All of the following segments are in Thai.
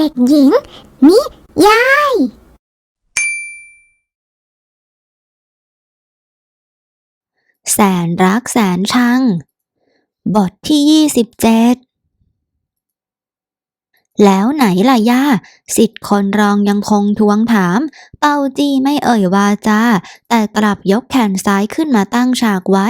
เด็กหญิง นิยาย แสนรักแสนชัง บทที่ยี่สิบเจ็ดแล้วไหนล่ะย่า สิทธิ์คนรองยังคงทวงถาม เป้าจี้ไม่เอ่ยวาจา แต่กลับยกแขนซ้ายขึ้นมาตั้งฉากไว้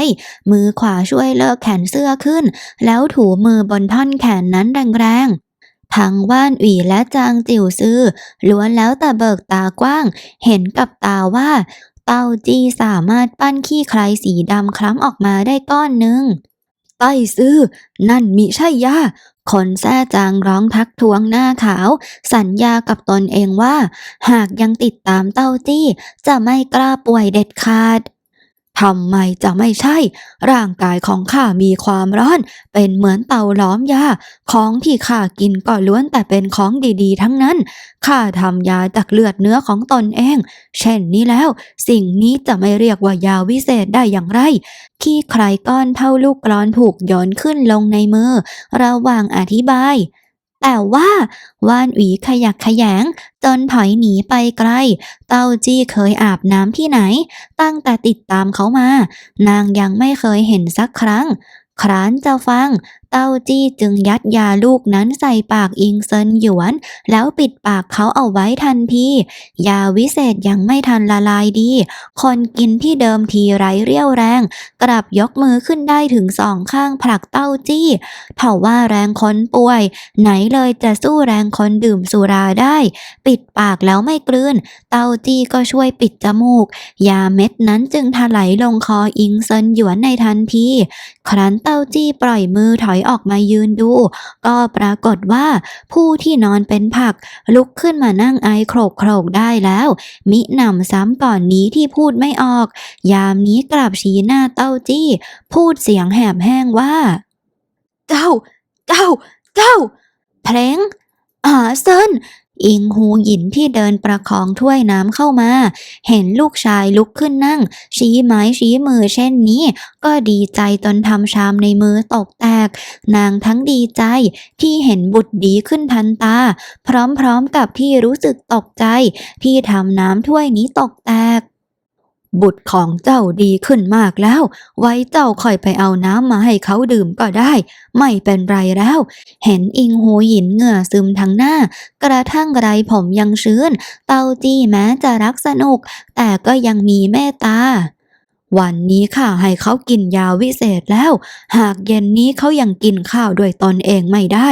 มือขวาช่วยเลิกแขนเสื้อขึ้น แล้วถูมือบนท่อนแขนนั้นแรงๆ ทั้งว่านหวีและจางจิ๋วซื่อล้วนแล้วแต่เบิกตากว้าง เห็นกับตาว่าเต้าจี้สามารถปั้นขี้ใครสีดำคล้ำออกมาได้ก้อนหนึ่งใต้ซื่อนั่นมิใช่ย่าคนแท้จางร้องทักท้วงหน้าขาว สัญญากับตนเองว่า หากยังติดตามเต้าจี้จะไม่กล้าป่วยเด็ดขาด ทำไมจะไม่ใช่ ร่างกายของข้ามีความร้อน เป็นเหมือนเตาล้อมยา ของที่ข้ากินก็ล้วนแต่เป็นของดีๆ ทั้งนั้น ข้าทำยาจากเลือดเนื้อของตนเอง เช่นนี้แล้ว สิ่งนี้จะไม่เรียกว่ายาวิเศษได้อย่างไร ขี้ใครก้อนเท่าลูกกรอนถูกโยนขึ้นลงในมือ ระหว่างอธิบาย แต่ว่าว่านหวีขยักขยงจนถอยหนีไปไกล เต้าจี้เคยอาบน้ำที่ไหน ตั้งแต่ติดตามเขามา นางยังไม่เคยเห็นสักครั้ง ครานจะฟังเต้าจี้จึงยัดยาลูกนั้นใส่ปากอิงเซินหยวน แล้วปิดปากเขาเอาไว้ทันทียาวิเศษยังไม่ทันละลายดี คนกินที่เดิมทีไรเรี่ยวแรง กลับยกมือขึ้นได้ถึงสองข้างผลักเต้าจี้เท่าว่าแรงคนป่วย ไหนเลยจะสู้แรงคนดื่มสุราได้ ปิดปากแล้วไม่กลืน เต้าจี้ก็ช่วยปิดจมูก ยาเม็ดนั้นจึงถลายลงคออิงเซินหยวนในทันทีครั้นเต้าจี้ปล่อยมือถอยออกมายืนดู ก็ปรากฏว่า ผู้ที่นอนเป็นผัก ลุกขึ้นมานั่งไอโครกโครกได้แล้ว มิหนำซ้ำก่อนนี้ที่พูดไม่ออก ยามนี้กลับชี้หน้าเต้าจี้ พูดเสียงแหบแห้งว่า เจ้า เจ้า เจ้า เพลงอาเซิน อิงหูหยินที่เดินประคองถ้วยน้ำเข้ามา เห็นลูกชายลุกขึ้นนั่ง ชี้ไม้ชี้มือเช่นนี้ ก็ดีใจจนทำชามในมือตกแตก นางทั้งดีใจที่เห็นบุตรดีขึ้นทันตา พร้อมๆกับที่รู้สึกตกใจ ที่ทำน้ำถ้วยนี้ตกแตก บุตรของเจ้าดีขึ้นมากแล้ว ไว้เจ้าค่อยไปเอาน้ำมาให้เขาดื่มก็ได้ ไม่เป็นไรแล้ว เห็นอิงหูหินเหงื่อซึมทั้งหน้า กระทั่งไรผมยังชื้น เต้าจี้แม้จะรักสนุก แต่ก็ยังมีเมตตา วันนี้ข้าให้เขากินยาวิเศษแล้ว หากเย็นนี้เขายังกินข้าวด้วยตนเองไม่ได้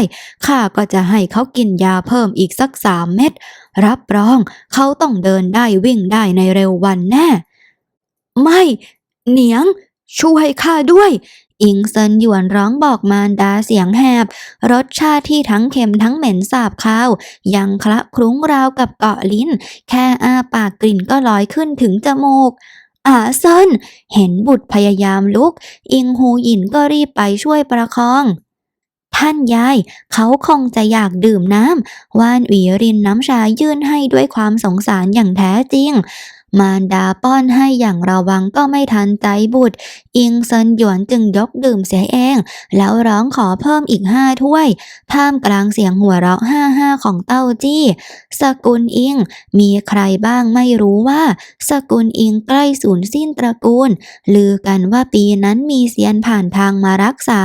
ข้าก็จะให้เขากินยาเพิ่มอีกสักสามเม็ด รับรองเขาต้องเดินได้วิ่งได้ในเร็ววันแน่ ไม่ เหนียง ช่วยข้าด้วย อิงเซินหยวนร้องบอกมารดาเสียงแหบ รสชาติที่ทั้งเค็มทั้งเหม็นสาบคาว ยังคละคลุ้งราวกับเกาะลิ้น แค่อ้าปากกลิ่นก็ลอยขึ้นถึงจมูกอาเซินเห็นบุตรพยายามลุก อิงหูหยินก็รีบไปช่วยประคอง ท่านยาย เขาคงจะอยากดื่มน้ำว่านหวีรินน้ำชายื่นให้ด้วยความสงสารอย่างแท้จริง มารดาป้อนให้อย่างระวังก็ไม่ทันใจบุตร อิงเซินหยวนจึงยกดื่มเสียเอง แล้วร้องขอเพิ่มอีกห้าถ้วยท่ามกลางเสียงหัวเราะห้าห้าของเต้าจี้ สกุลอิง มีใครบ้างไม่รู้ว่า สกุลอิงใกล้สูญสิ้นตระกูล ลือกันว่าปีนั้นมีเซียนผ่านทางมารักษา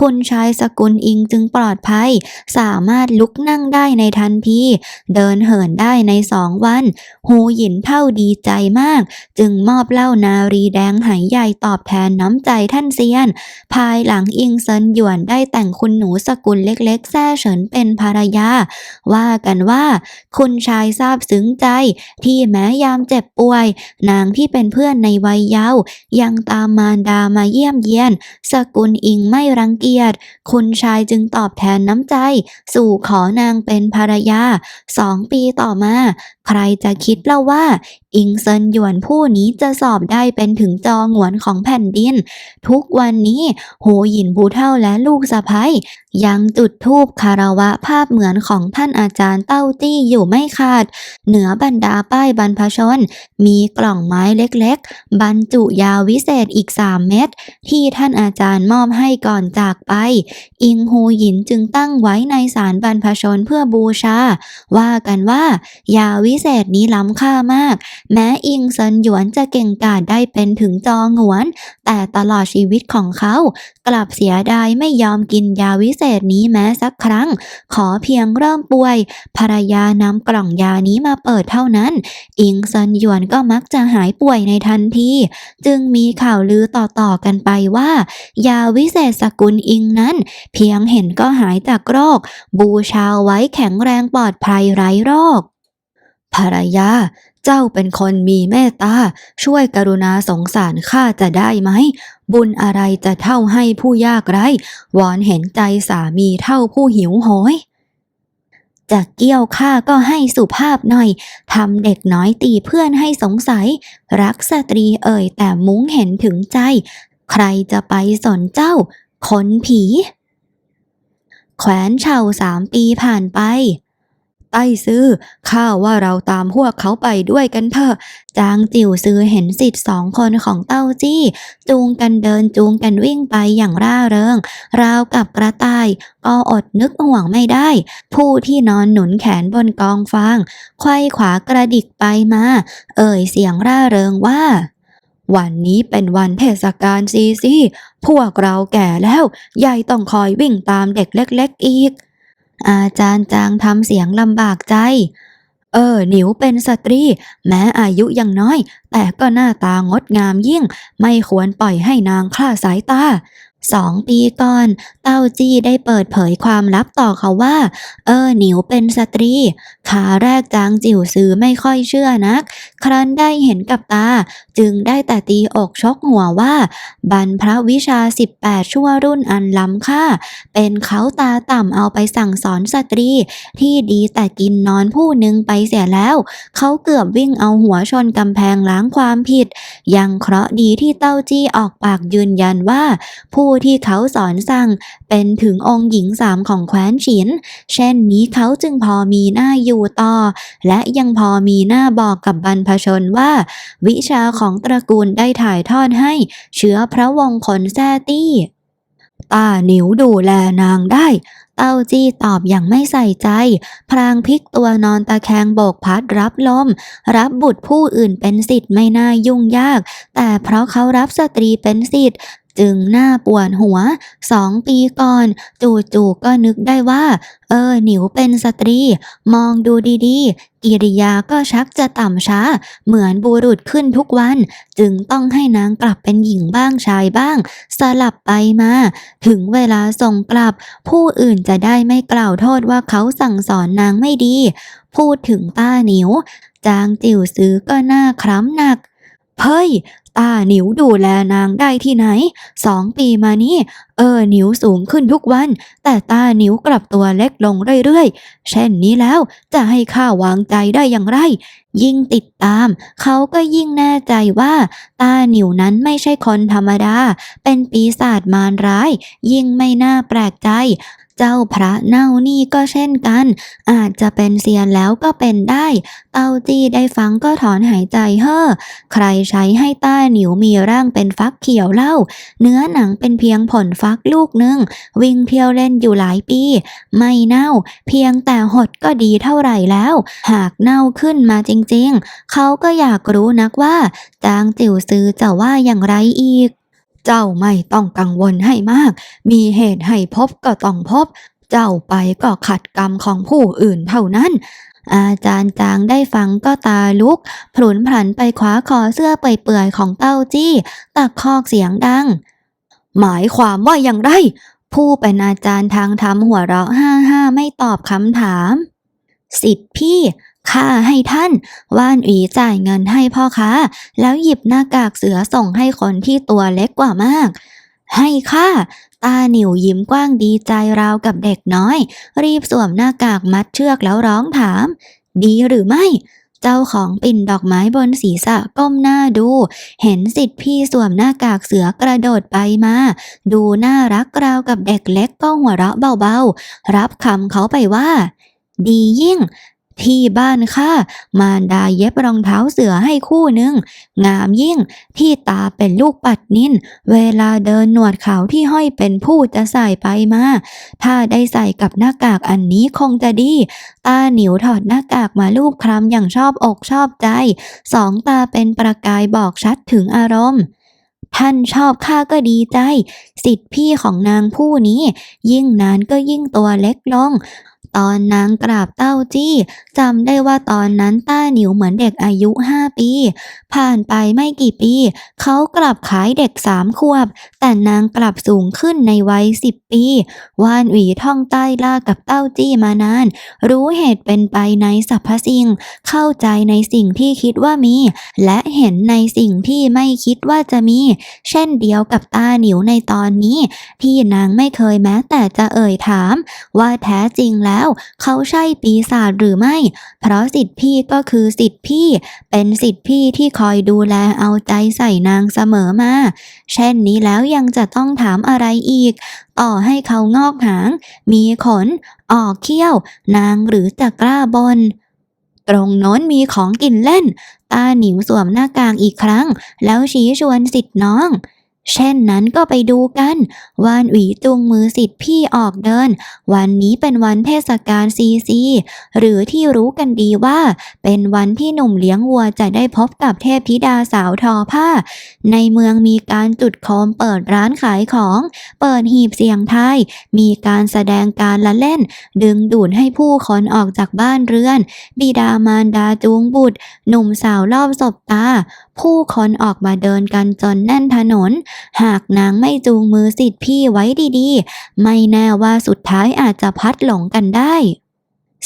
คุณชายสกุลอิงจึงปลอดภัย สามารถลุกนั่งได้ในทันที เดินเหินได้ในสองวัน หูหยินเท่าดีใจมาก จึงมอบเหล้านารีแดงไหใหญ่ตอบแทนน้ำใจท่านเซียน ภายหลังอิงเซินหยวนได้แต่งคุณหนูสกุลเล็กๆแซ่เฉินเป็นภรรยา ว่ากันว่า คุณชายซาบซึ้งใจ ที่แม้ยามเจ็บป่วย นางที่เป็นเพื่อนในวัยเยาว์ยังตามมารดามาเยี่ยมเยียน สกุลอิงไม่รังเกียจ คุณชายจึงตอบแทนน้ำใจ สู่ขอนางเป็นภรรยาสองปีต่อมา ใครจะคิดเล่าว่า อิงเซินหยวนผู้นี้จะสอบได้เป็นถึงจอหงวนของแผ่นดิน ทุกวันนี้โหหยินผู้เท่าและลูกสะพ้ยยังจุดธูปคารวะภาพเหมือนของท่านอาจารย์เต้าตี้อยู่ไม่ขาด เหนือบรรดาป้ายบรรพชน มีกล่องไม้เล็กๆ บรรจุยาวิเศษอีก3เม็ดที่ท่านอาจารย์มอบให้ก่อนจากไป อิงฮูหยินจึงตั้งไว้ในศาลบรรพชนเพื่อบูชา ว่ากันว่ายาวิเศษนี้ล้ำค่ามาก แม้อิงเซินหยวนจะเก่งกาจได้เป็นถึงจองหวน แต่ตลอดชีวิตของเขา กลับเสียดายไม่ยอมกินยาวิเศษนี้แม้สักครั้ง ขอเพียงเริ่มป่วย ภรรยานำกล่องยานี้มาเปิดเท่านั้น อิงเซินหยวนก็มักจะหายป่วยในทันที จึงมีข่าวลือต่อๆกันไปว่า ยาวิเศษสกุลอิงนั้น เพียงเห็นก็หายจากโรค บูชาไว้แข็งแรงปลอดภัยไร้โรค ภรรยา เจ้าเป็นคนมีเมตตา ช่วยกรุณาสงสารข้าจะได้ไหม บุญอะไรจะเท่าให้ผู้ยากไร้ วอนเห็นใจสามีเท่าผู้หิวโหยจะเกี่ยวข้าก็ให้สุภาพหน่อย ทำเด็กน้อยตีเพื่อนให้สงสัย รักสตรีเอ่ยแต่มุ้งเห็นถึงใจ ใครจะไปสนเจ้า คนผี แขวนเฉาสามปีผ่านไป ใต้ซื้อ ข้าว่าเราตามพวกเขาไปด้วยกันเถอะ จางจิ๋วซื้อเห็นสิทธิ์สองคนของเต้าจี้ จูงกันเดินจูงกันวิ่งไปอย่างร่าเริง ราวกับกระต่าย ก็อดนึกห่วงไม่ได้ ผู้ที่นอนหนุนแขนบนกองฟางไขว้ขวากระดิกไปมา เอ่ยเสียงร่าเริงว่าวันนี้เป็นวันเทศกาลซีซี พวกเราแก่แล้วยายต้องคอยวิ่งตามเด็กเล็ก ๆ อีก อาจารย์จางทำเสียงลำบากใจ เออ หนิวเป็นสตรี แม้อายุยังน้อย แต่ก็หน้าตางดงามยิ่ง ไม่ควรปล่อยให้นางคลาดสายตา สองปีก่อน เต้าจี้ได้เปิดเผยความลับต่อเขาว่า เออหนิวเป็นสตรี ขาแรกจางจิ๋วซื้อไม่ค่อยเชื่อนัก ครั้นได้เห็นกับตา จึงได้แต่ตีอกชกหัวว่า บรรพวิชา 18 ชั่วรุ่นอันล้ำค่า เป็นเขาตาต่ำเอาไปสั่งสอนสตรี ที่ดีแต่กินนอนผู้หนึ่งไปเสียแล้ว เขาเกือบวิ่งเอาหัวชนกำแพงล้างความผิด ยังเคราะห์ดีที่เต้าจี้ออกปากยืนยันว่าผู้ที่เขาสอนสั่ง เป็นถึงองค์หญิงสามของแคว้นฉิน เช่นนี้เขาจึงพอมีหน้าอยู่ต่อ และยังพอมีหน้าบอกกับบรรพชนว่า วิชาของตระกูลได้ถ่ายทอดให้ เชื้อพระวงศ์ขนแซ่ตี้ตาหนิวดูแลนางได้ เต้าจี้ตอบอย่างไม่ใส่ใจ พรางพลิกตัวนอนตะแคงโบกพัดรับลม รับบุตรผู้อื่นเป็นสิทธิ์ไม่น่ายุ่งยาก แต่เพราะเขารับสตรีเป็นสิทธิ์ จึงหน่าปวดหัวสองปีก่อน จู่ๆก็นึกได้ว่า เออหนิวเป็นสตรี มองดูดีๆ กิริยาก็ชักจะต่ำช้า เหมือนบุรุษขึ้นทุกวัน จึงต้องให้นางกลับเป็นหญิงบ้างชายบ้าง สลับไปมา ถึงเวลาส่งกลับ ผู้อื่นจะได้ไม่กล่าวโทษว่าเขาสั่งสอนนางไม่ดี พูดถึงต้าหนิว จางจิ๋วซื้อก็หน้าคล้ำหนักเฮ้ย ตาหนิวดูแลนางได้ที่ไหน สองปีมานี้ เออหนิวสูงขึ้นทุกวัน แต่ตาหนิวกลับตัวเล็กลงเรื่อยๆ เช่นนี้แล้วจะให้ข้าวางใจได้อย่างไร ยิ่งติดตาม เขาก็ยิ่งแน่ใจว่า ตาหนิวนั้นไม่ใช่คนธรรมดา เป็นปีศาจมารร้าย ยิ่งไม่น่าแปลกใจ เจ้าพระเน่านี่ก็เช่นกัน อาจจะเป็นเซียนแล้วก็เป็นได้ เต้าจี้ได้ฟังก็ถอนหายใจเฮ้อ ใครใช้ให้ต้าหนิวมีร่างเป็นฟักเขียวเล่า เนื้อหนังเป็นเพียงผลฟักลูกหนึ่ง วิ่งเที่ยวเล่นอยู่หลายปี ไม่เน่า เพียงแต่หดก็ดีเท่าไหร่แล้ว หากเน่าขึ้นมาจริงๆ เขาก็อยากรู้นักว่าจางจิ๋วซื้อจะว่าอย่างไรอีก เจ้าไม่ต้องกังวลให้มาก มีเหตุให้พบก็ต้องพบ เจ้าไปก็ขัดกรรมของผู้อื่นเท่านั้น อาจารย์จางได้ฟังก็ตาลุกพลุนพลันไปคว้าคอเสื้อเปื่อยๆของเต้าจี้ตะคอกเสียงดัง หมายความว่าอย่างไร ผู้เป็นอาจารย์ทางธรรมหัวเราะห้าห้าไม่ตอบคำถาม สิทธิ์พี่ ข้าให้ท่าน ว่านอีจ่ายเงินให้พ่อค้า แล้วหยิบหน้ากากเสือส่งให้คนที่ตัวเล็กกว่ามาก ให้ข้าตาหนิวยิ้มกว้างดีใจราวกับเด็กน้อย รีบสวมหน้ากากมัดเชือกแล้วร้องถาม ดีหรือไม่เจ้าของปิ่นดอกไม้บนศีรษะก้มหน้าดู เห็นสิทธิพี่สวมหน้ากากเสือกระโดดไปมา ดูน่ารักราวกับเด็กเล็กก็หัวเราะเบาๆ รับคำเขาไปว่า ดียิ่ง ที่บ้านข้ามารดาเย็บรองเท้าเสือให้คู่หนึ่ง งามยิ่งที่ตาเป็นลูกปัดนินเวลาเดินหนวดเขาที่ห้อยเป็นผู้จะใส่ไปมา ถ้าได้ใส่กับหน้ากากอันนี้คงจะดี ตาหนิวถอดหน้ากากมาลูบคลำอย่างชอบอกชอบใจ สองตาเป็นประกายบอกชัดถึงอารมณ์ท่านชอบข้าก็ดีใจ สิทธิพี่ของนางผู้นี้ ยิ่งนานก็ยิ่งตัวเล็กลง ตอนนางกราบเต้าจี้จำได้ว่าตอนนั้นต้าหนิวเหมือนเด็กอายุห้าปี ผ่านไปไม่กี่ปี เขากลับขายเด็กสามขวบ แต่นางกลับสูงขึ้นในวัยสิบปี วานหวีท่องใต้ล่ากับเต้าจี้มานาน รู้เหตุเป็นไปในสรรพสิ่ง เข้าใจในสิ่งที่คิดว่ามี และเห็นในสิ่งที่ไม่คิดว่าจะมี เช่นเดียวกับตาหนิวในตอนนี้ ที่นางไม่เคยแม้แต่จะเอ่ยถาม ว่าแท้จริงแล้วเขาใช่ปีศาจหรือไม่ เพราะสิทธิพี่ก็คือสิทธิพี่ เป็นสิทธิพี่ที่คอยดูแลเอาใจใส่นางเสมอมา เช่นนี้แล้วยังจะต้องถามอะไรอีก ต่อให้เขางอกหาง มีขน ออกเขี้ยว นางหรือจะกล้าบนตรงโน้นมีของกินเล่น ตาหนิวสวมหน้ากากอีกครั้ง แล้วชี้ชวนสิทธิ์น้อง เช่นนั้นก็ไปดูกันวานหวีจูงมือสิทธิ์พี่ออกเดิน วันนี้เป็นวันเทศกาลซีซี หรือที่รู้กันดีว่า เป็นวันที่หนุ่มเลี้ยงวัวจะได้พบกับเทพธิดาสาวทอผ้า ในเมืองมีการจุดโคมเปิดร้านขายของ เปิดหีบเสียงไทย มีการแสดงการละเล่น ดึงดูดให้ผู้คนออกจากบ้านเรือน บิดามารดาจูงบุตร หนุ่มสาวรอบศพตาผู้คนออกมาเดินกันจนแน่นถนน หากนางไม่จูงมือสิทธิ์พี่ไว้ดีๆ ไม่แน่ว่าสุดท้ายอาจจะพัดหลงกันได้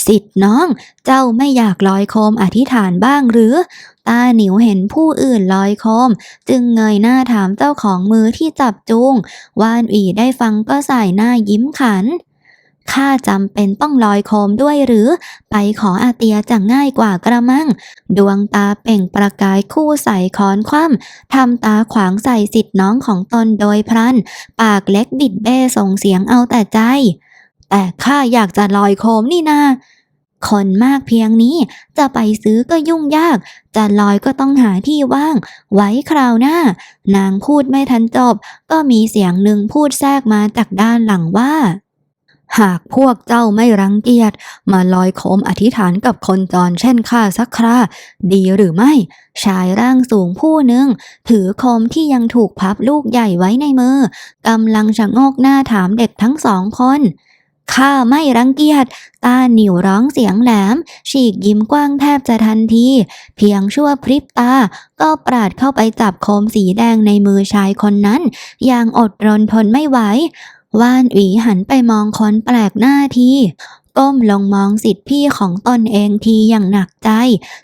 สิทธิ์น้อง เจ้าไม่อยากลอยโคมอธิษฐานบ้างหรือ ตาหนิวเห็นผู้อื่นลอยโคม จึงเงยหน้าถามเจ้าของมือที่จับจูงวานอีได้ฟังก็ใส่หน้ายิ้มขัน ข้าจำเป็นต้องลอยโคมด้วยหรือ ไปขออาเตียจะง่ายกว่ากระมัง ดวงตาเปล่งประกายคู่ใส่คอนคว่ำทำตาขวางใส่สิทธิ์น้องของตนโดยพลัน ปากเล็กบิดเบ้ส่งเสียงเอาแต่ใจ แต่ข้าอยากจะลอยโคมนี่นาคนมากเพียงนี้จะไปซื้อก็ยุ่งยาก จะลอยก็ต้องหาที่ว่าง ไว้คราวหน้า นางพูดไม่ทันจบ ก็มีเสียงหนึ่งพูดแทรกมาจากด้านหลังว่า หากพวกเจ้าไม่รังเกียจมาลอยโคมอธิษฐานกับคนจรเช่นข้าสักครา ดีหรือไม่ ชายร่างสูงผู้หนึ่ง ถือโคมที่ยังถูกพับลูกใหญ่ไว้ในมือกำลังชะงกหน้าถามเด็กทั้งสองคนข้าไม่รังเกียจ ตาหนิวร้องเสียงแหลม ฉีกยิ้มกว้างแทบจะทันที เพียงชั่วพริบตา ก็ปราดเข้าไปจับโคมสีแดงในมือชายคนนั้น อย่างอดรนทนไม่ไหว ว่านหวีหันไปมองคนแปลกหน้าที ก้มลงมองสิทธิพี่ของตนเองทีอย่างหนักใจ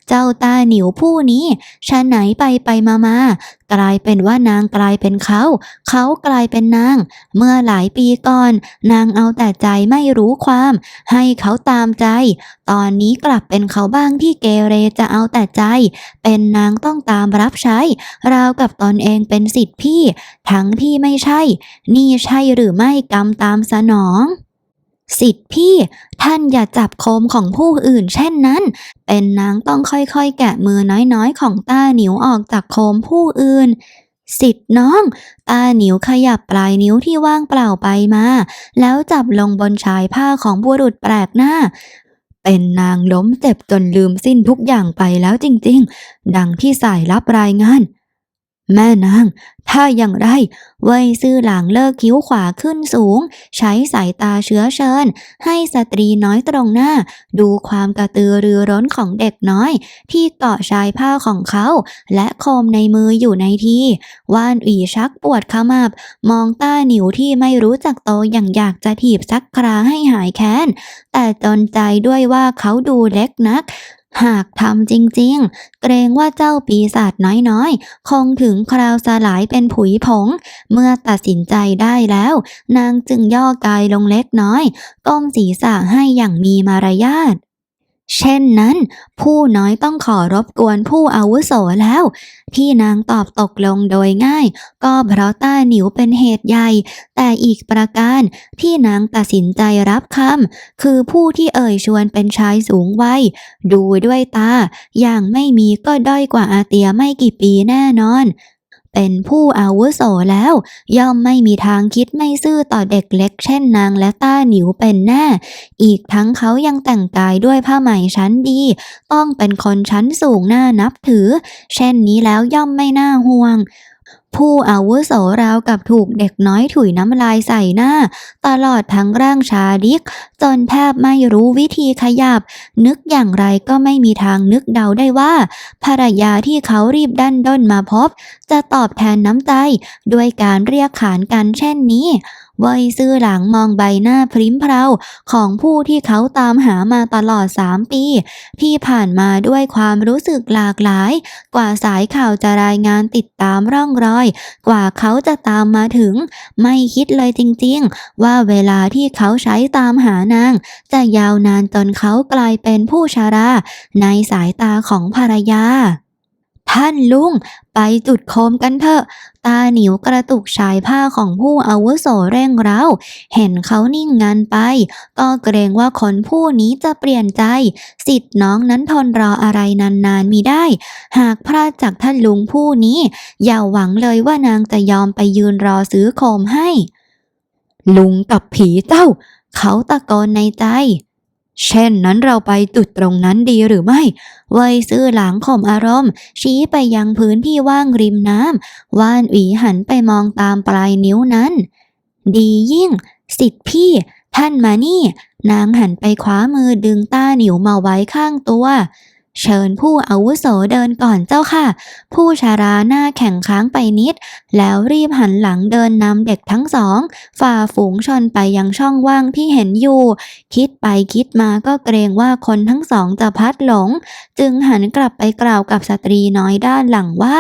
เจ้าตาหนิวผู้นี้ชะไหนไปไปมามากลายเป็นว่านางกลายเป็นเขา เขากลายเป็นนาง เมื่อหลายปีก่อน นางเอาแต่ใจไม่รู้ความ ให้เขาตามใจ ตอนนี้กลับเป็นเขาบ้างที่เกเรจะเอาแต่ใจ เป็นนางต้องตามรับใช้ ราวกับตนเองเป็นสิทธิพี่ ทั้งที่ไม่ใช่ นี่ใช่หรือไม่กรรมตามสนอง สิทธิพี่ท่านอย่าจับโคมของผู้อื่นเช่นนั้น เป็นนางต้องค่อยๆ แกะมือน้อยๆ ของต้าหนิวออกจากโคมผู้อื่นสิทธิ์น้อง ตาหนิวขยับปลายนิ้วที่ว่างเปล่าไปมา แล้วจับลงบนชายผ้าของบุรุษแปลกหน้า เป็นนางล้มเจ็บจนลืมสิ้นทุกอย่างไปแล้วจริงๆ ดังที่สายรับรายงาน แม่นาง ถ้าอย่างไรเว่ยซื่อหลังเลิกคิ้วขวาขึ้นสูง ใช้สายตาเชื้อเชิญ ให้สตรีน้อยตรงหน้า ดูความกระตือรือร้นของเด็กน้อย ที่เกาะชายผ้าของเขา และโคมในมืออยู่ในทีว่านอีชักปวดขมับ มองต้าหนิวที่ไม่รู้จักโตอย่างอยากจะถีบสักคราให้หายแค้น แต่จนใจด้วยว่าเขาดูเล็กนัก หากทำจริงๆ เกรงว่าเจ้าปีศาจน้อยๆ คงถึงคราวสลายเป็นผุยผง เมื่อตัดสินใจได้แล้ว นางจึงย่อกายลงเล็กน้อย ก้มศีรษะให้อย่างมีมารยาท เช่นนั้น ผู้น้อยต้องขอรบกวนผู้อาวุโสแล้ว ที่นางตอบตกลงโดยง่าย ก็เพราะต้าหนิวเป็นเหตุใหญ่ แต่อีกประการที่นางตัดสินใจรับคำคือผู้ที่เอ่ยชวนเป็นชายสูงวัยดูด้วยตา อย่างไม่มีก็ด้อยกว่าอาเตียไม่กี่ปีแน่นอน เป็นผู้อาวุโสแล้ว ย่อมไม่มีทางคิดไม่ซื่อต่อเด็กเล็กเช่นนางและต้าหนิวเป็นแน่ อีกทั้งเขายังแต่งกายด้วยผ้าไหมชั้นดี ต้องเป็นคนชั้นสูงน่านับถือ เช่นนี้แล้วย่อมไม่น่าห่วง ผู้อาวุโสราวกับถูกเด็กน้อยถุยน้ำลายใส่หน้า ตลอดทั้งร่างชาดิก จนแทบไม่รู้วิธีขยับ นึกอย่างไรก็ไม่มีทางนึกเดาได้ว่า ภรรยาที่เขารีบดันด้นมาพบ จะตอบแทนน้ำใจ ด้วยการเรียกขานกันเช่นนี้เวยซื่อหลังมองใบหน้าพริ้มเพราของผู้ที่เขาตามหามาตลอดสามปี ที่ผ่านมาด้วยความรู้สึกหลากหลาย กว่าสายข่าวจะรายงานติดตามร่องรอย กว่าเขาจะตามมาถึง ไม่คิดเลยจริงๆ ว่าเวลาที่เขาใช้ตามหานาง จะยาวนานจนเขากลายเป็นผู้ชารา ในสายตาของภรรยา ท่านลุง ไปจุดโคมกันเถอะ ตาหนิวกระตุกชายผ้าของผู้อาวุโสเร่งเร้า เห็นเขานิ่งงันไป ก็เกรงว่าคนผู้นี้จะเปลี่ยนใจ สิทธิ์น้องนั้นทนรออะไรนานๆมีได้ หากพลาดจากท่านลุงผู้นี้ อย่าหวังเลยว่านางจะยอมไปยืนรอซื้อโคมให้ ลุงกับผีเจ้า เขาตะโกนในใจ เช่นนั้นเราไปจุดตรงนั้นดีหรือไม่เวยซื้อหลังข่มอารมณ์ ชี้ไปยังพื้นที่ว่างริมน้ำว่านหวีหันไปมองตามปลายนิ้วนั้น ดียิ่ง สิทธิพี่ ท่านมานี่ นางหันไปคว้ามือดึงต้าหนิวมาไว้ข้างตัว เชิญผู้อาวุโสเดินก่อนเจ้าค่ะ ผู้ชาราหน้าแข็งค้างไปนิด แล้วรีบหันหลังเดินนำเด็กทั้งสอง ฝ่าฝูงชนไปยังช่องว่างที่เห็นอยู่ คิดไปคิดมาก็เกรงว่าคนทั้งสองจะพัดหลง จึงหันกลับไปกล่าวกับสตรีน้อยด้านหลังว่า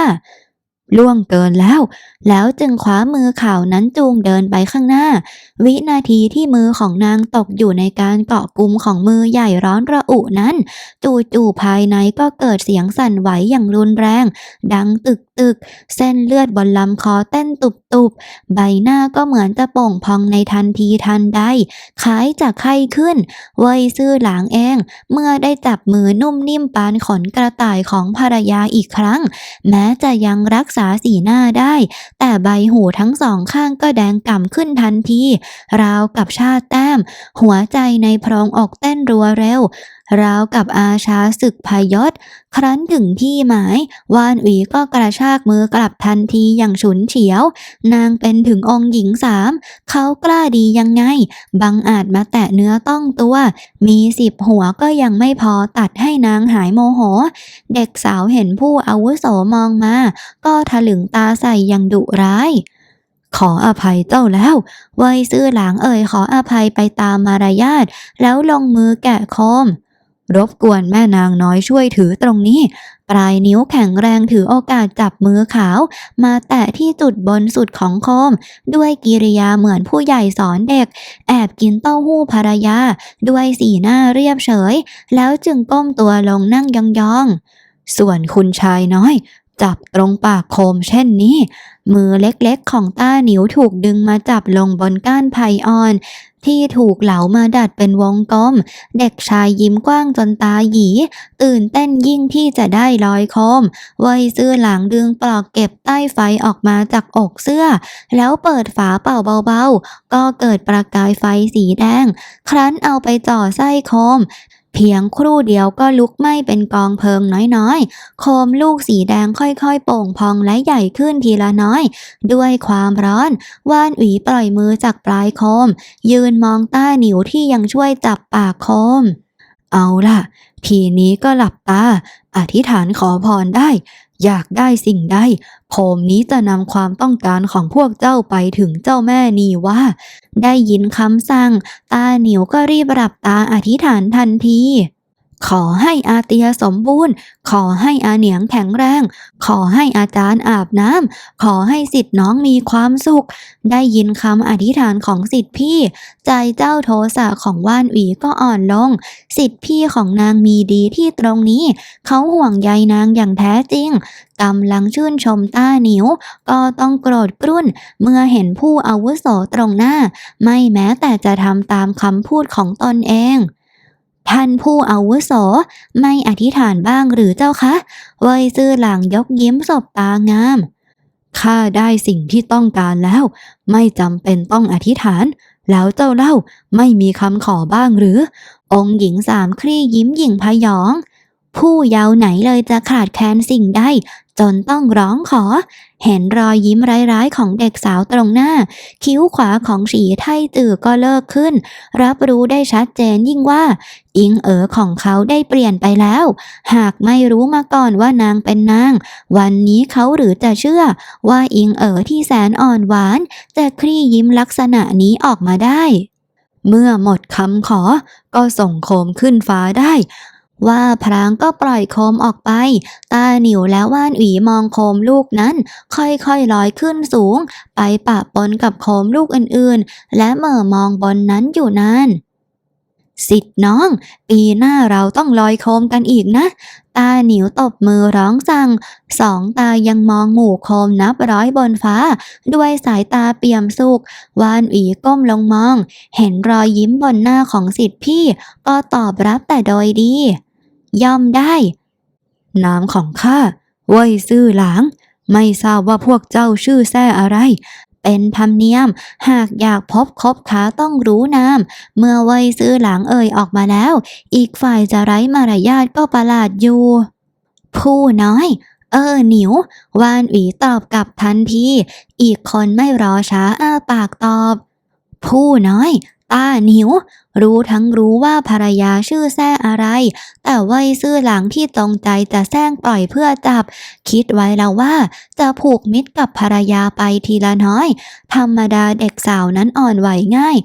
ล่วงเกินแล้ว แล้วจึงคว้ามือข่าวนั้นจูงเดินไปข้างหน้า วินาทีที่มือของนางตกอยู่ในการเกาะกลุ่มของมือใหญ่ร้อนระอุนั้น จู่ๆภายในก็เกิดเสียงสั่นไหวอย่างรุนแรง ดังตึก ตึก เส้นเลือดบนลำคอเต้นตุบๆ ใบหน้าก็เหมือนจะโป่งพองในทันทีทันใดคล้ายจะไข้ขึ้น เว่ยซื่อหลางเอง เมื่อได้จับมือนุ่มนิ่มปานขนกระต่ายของภรรยาอีกครั้ง แม้จะยังรักษาสีหน้าได้ แต่ใบหูทั้งสองข้างก็แดงก่ำขึ้นทันที ราวกับชาติแต้ม หัวใจในพรองอกเต้นรัวเร็ว ราวกับอาชาศึกพยศ ครั้นถึงที่หมาย วานอุ๋ยก็กระชากมือกลับทันทีอย่างฉุนเฉียว นางเป็นถึงองค์หญิงสามเขากล้าดียังไง บังอาจมาแตะเนื้อต้องตัว มีสิบหัวก็ยังไม่พอตัดให้นางหายโมโห เด็กสาวเห็นผู้อาวุโสมองมา ก็ถลึงตาใส่อย่างดุร้ายขออภัยเจ้าแล้วเว่ยซื่อหลางเอ่ยขออภัยไปตามมารยาทแล้วลงมือแกะโคม รบกวนแม่นางน้อยช่วยถือตรงนี้ ปลายนิ้วแข็งแรงถือโอกาสจับมือขาว มาแตะที่จุดบนสุดของโคม ด้วยกิริยาเหมือนผู้ใหญ่สอนเด็ก แอบกินเต้าหู้ภรรยา ด้วยสีหน้าเรียบเฉย แล้วจึงก้มตัวลงนั่งยองๆ ส่วนคุณชายน้อย จับตรงปากโคมเช่นนี้ มือเล็กๆของต้าหนิวถูกดึงมาจับลงบนก้านไผอ่อน ที่ถูกเหลามาดัดเป็นวงกลม เด็กชายยิ้มกว้างจนตาหยี ตื่นเต้นยิ่งที่จะได้ลอยโคมเว่ยซื่อหลังดึงปลอกเก็บใต้ไฟออกมาจากอกเสื้อ แล้วเปิดฝาเป่าเบาๆ ก็เกิดประกายไฟสีแดง ครั้นเอาไปจ่อไส้โคมเพียงครู่เดียวก็ลุกไหม้เป็นกองเพลิงน้อยๆ โคมลูกสีแดงค่อยๆ โป่งพองและใหญ่ขึ้นทีละน้อยด้วยความร้อน ว่านหวีปล่อยมือจากปลายโคม ยืนมองต้าหนิวที่ยังช่วยจับปากโคม เอาล่ะ ทีนี้ก็หลับตา อธิษฐานขอพรได้ อยากได้สิ่งใดโคมนี้จะนำความต้องการของพวกเจ้าไปถึงเจ้าแม่นีว่า ได้ยินคำสั่ง ตาหนิวก็รีบหลับตาอธิษฐานทันที ขอให้อาเตียสมบูรณ์ ขอให้อาเหนียงแข็งแรง ขอให้อาจารย์อาบน้ำ ขอให้สิทธิ์น้องมีความสุข ได้ยินคำอธิษฐานของสิทธิ์พี่ ใจเจ้าโทสะของว่านหวีก็อ่อนลง สิทธิ์พี่ของนางมีดีที่ตรงนี้ เขาห่วงใยนางอย่างแท้จริงกำลังชื่นชมต้าหนิว ก็ต้องโกรธกรุ่น เมื่อเห็นผู้อาวุโสตรงหน้า ไม่แม้แต่จะทำตามคำพูดของตนเอง ท่านผู้อาวุโสไม่อธิษฐานบ้างหรือเจ้าคะเว่ยซื่อหลังยกยิ้มสบตางาม ข้าได้สิ่งที่ต้องการแล้ว ไม่จำเป็นต้องอธิษฐาน แล้วเจ้าเล่าไม่มีคำขอบ้างหรือ องค์หญิงสามคลี่ยิ้มหยิ่งพยอง ผู้เยาว์ไหนเลยจะขาดแคลนสิ่งใดจนต้องร้องขอ เห็นรอยยิ้มร้ายๆของเด็กสาวตรงหน้า คิ้วขวาของสีไทจือก็เลิกขึ้น รับรู้ได้ชัดเจนยิ่งว่า อิงเอ๋อของเขาได้เปลี่ยนไปแล้ว หากไม่รู้มาก่อนว่านางเป็นนาง วันนี้เขาหรือจะเชื่อ ว่าอิงเอ๋อที่แสนอ่อนหวาน จะคลี่ยิ้มลักษณะนี้ออกมาได้เมื่อหมดคำขอก็ส่งโคมขึ้นฟ้าได้ ว่าพรางก็ปล่อยโคมออกไป ตาหนิวและว่านหวีมองโคมลูกนั้น ค่อยๆลอยขึ้นสูง ไปปะปนกับโคมลูกอื่นๆ และเหม่อมองบนนั้นอยู่นาน สิทธิ์น้อง ปีหน้าเราต้องลอยโคมกันอีกนะ ตาหนิวตบมือร้องสั่ง สองตายังมองหมู่โคมนับร้อยบนฟ้า ด้วยสายตาเปี่ยมสุข วานอีก้มลงมอง เห็นรอยยิ้มบนหน้าของสิทธิ์พี่ ก็ตอบรับแต่โดยดี ย่อมได้นามของข้าเว่ยซื่อหลาง ไม่ทราบว่าพวกเจ้าชื่อแท้อะไร เป็นธรรมเนียม หากอยากพบคบค้าต้องรู้นาม เมื่อวัยซื้อหลังเอ่ยออกมาแล้ว อีกฝ่ายจะไร้มารยาทก็ประหลาดอยู่ ผู้น้อย เออหนิว วานหวีตอบกลับทันที อีกคนไม่รอช้าอ้าปากตอบ ผู้น้อย ตาหนิว รู้ทั้งรู้ว่าภรรยาชื่อแซ่อะไร แต่ไว้ซื่อหลังที่ตรงใจจะแซงปล่อยเพื่อจับ คิดไว้แล้วว่า จะผูกมิตรกับภรรยาไปทีละน้อย ธรรมดาเด็กสาวนั้นอ่อนไหวง่าย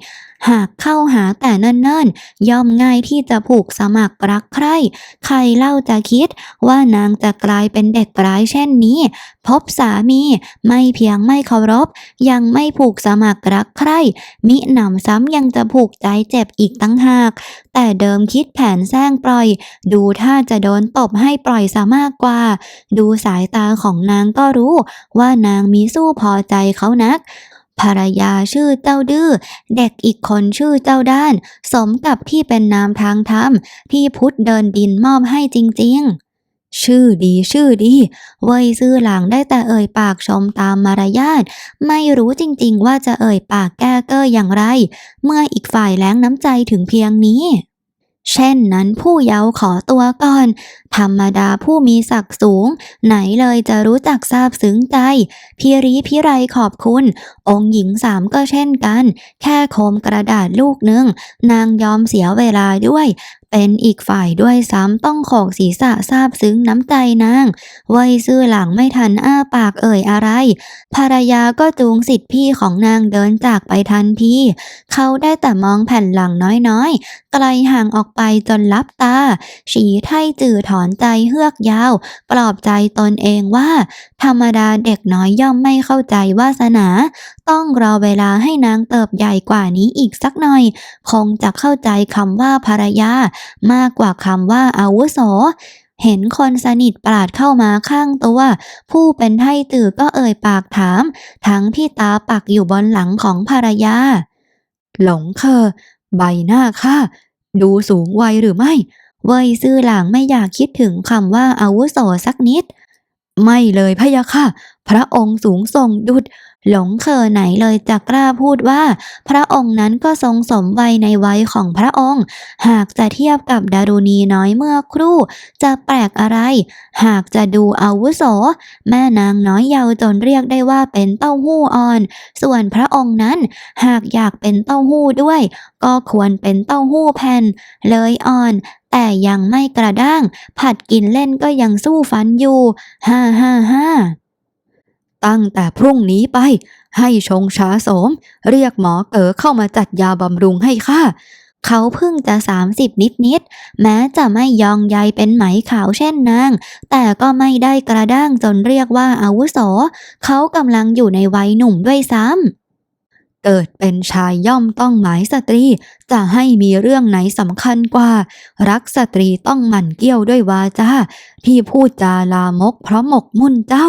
หากเข้าหาแต่เนิ่นๆ ย่อมง่ายที่จะผูกสมัครรักใคร ใครเล่าจะคิดว่านางจะกลายเป็นเด็กร้ายเช่นนี้ พบสามีไม่เพียงไม่เคารพ ยังไม่ผูกสมัครรักใครมิหนำซ้ำยังจะผูกใจเจ็บอีกตั้งหาก แต่เดิมคิดแผนแซงปล่อย ดูถ้าจะโดนตบให้ปล่อยซะมากกว่า ดูสายตาของนางก็รู้ ว่านางมีสู้พอใจเขานักภรรยาชื่อเจ้าดื้อ เด็กอีกคนชื่อเจ้าด้าน สมกับที่เป็นนามทางธรรมที่พุทธเดินดินมอบให้จริง ๆ ชื่อดีชื่อดีเว่ยซื่อหลังได้แต่เอ่ยปากชมตามมารยาท ไม่รู้จริงๆว่าจะเอ่ยปากแก้เก้ออย่างไร เมื่ออีกฝ่ายแล้งน้ำใจถึงเพียงนี้เช่นนั้นผู้เยาว์ขอตัวก่อน ธรรมดาผู้มีศักดิ์สูง ไหนเลยจะรู้จักซาบซึ้งใจ พิรีพิไรขอบคุณ องค์หญิงสามก็เช่นกัน แค่โคมกระดาษลูกหนึ่ง นางยอมเสียเวลาด้วย เป็นอีกฝ่ายด้วยซ้ำต้องโขกศีรษะซาบซึ้งน้ำใจนางไว้ซื่อหลังไม่ทันอ้าปากเอ่ยอะไร ภรรยาก็จูงสิทธิพี่ของนางเดินจากไปทันทีเขาได้แต่มองแผ่นหลังน้อยๆ ไกลห่างออกไปจนลับตา ฉีไท่จื่อถอนใจเฮือกยาว ปลอบใจตนเองว่า ธรรมดาเด็กน้อยย่อมไม่เข้าใจวาสนา ต้องรอเวลาให้นางเติบใหญ่กว่านี้อีกสักหน่อย คงจะเข้าใจคำว่าภรรยามากกว่าคำว่าอาวุโสเห็นคนสนิทปราดเข้ามาข้างตัว ผู้เป็นไทตื่อก็เอ่ยปากถาม ทั้งที่ตาปักอยู่บนหลังของภรรยา หลงเคอใบหน้าข้าดูสูงวัยหรือไม่ เว่ยซื่อหลางไม่อยากคิดถึงคำว่าอาวุโสสักนิด ไม่เลยพะยะค่ะ พระองค์สูงส่งดุดหลงเคอไหนเลยจะกล้าพูดว่า พระองค์นั้นก็ทรงสมวัยในวัยของพระองค์ หากจะเทียบกับดารุณีน้อยเมื่อครู่ จะแปลกอะไร หากจะดูอาวุโส แม่นางน้อยเยาว์จนเรียกได้ว่าเป็นเต้าหู้อ่อน ส่วนพระองค์นั้น หากอยากเป็นเต้าหู้ด้วย ก็ควรเป็นเต้าหู้แผ่น เลยอ่อนแต่ยังไม่กระด้าง ผัดกินเล่นก็ยังสู้ฟันอยู่ ฮ่าฮ่าฮ่า ตั้งแต่พรุ่งนี้ไป ให้ชงช้าสม เรียกหมอเก๋อเข้ามาจัดยาบำรุงให้ข้าเขาเพิ่งจะ 30 นิดๆแม้จะไม่ยองใยเป็นไหมขาวเช่นนาง แต่ก็ไม่ได้กระด้างจนเรียกว่าอาวุโส เขากำลังอยู่ในวัยหนุ่มด้วยซ้ำ เกิดเป็นชายย่อมต้องหมายสตรี จะให้มีเรื่องไหนสำคัญกว่า รักสตรีต้องหมั่นเกี้ยวด้วยวาจาที่พูดจาลามกเพราะหมกมุ่นเจ้า